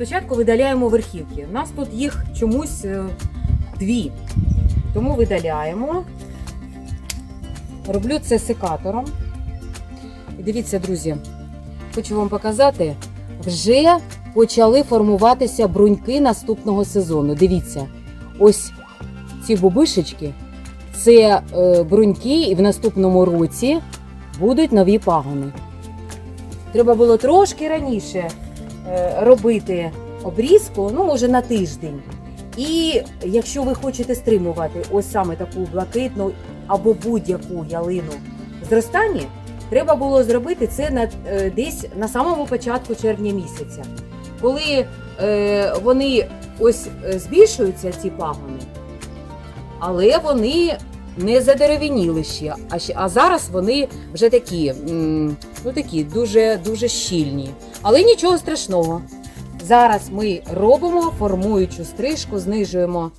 спочатку видаляємо верхівки. У нас тут їх чомусь е, дві. Тому видаляємо. Роблю це секатором. І дивіться, друзі, хочу вам показати, вже почали формуватися бруньки наступного сезону. Дивіться, ось ці бубишечки це е, бруньки, і в наступному році будуть нові пагони. Треба було трошки раніше робити обрізку, ну, може, на тиждень. І якщо ви хочете стримувати ось саме таку блакитну або будь-яку ялину в зростанні, треба було зробити це на, е, десь на самому початку червня місяця. Коли е, вони ось е, збільшуються, ці пагони, але вони не задеревініли ще. А, а зараз вони вже такі, ну такі дуже, дуже щільні. Але нічого страшного. Зараз ми робимо формуючу стрижку, знижуємо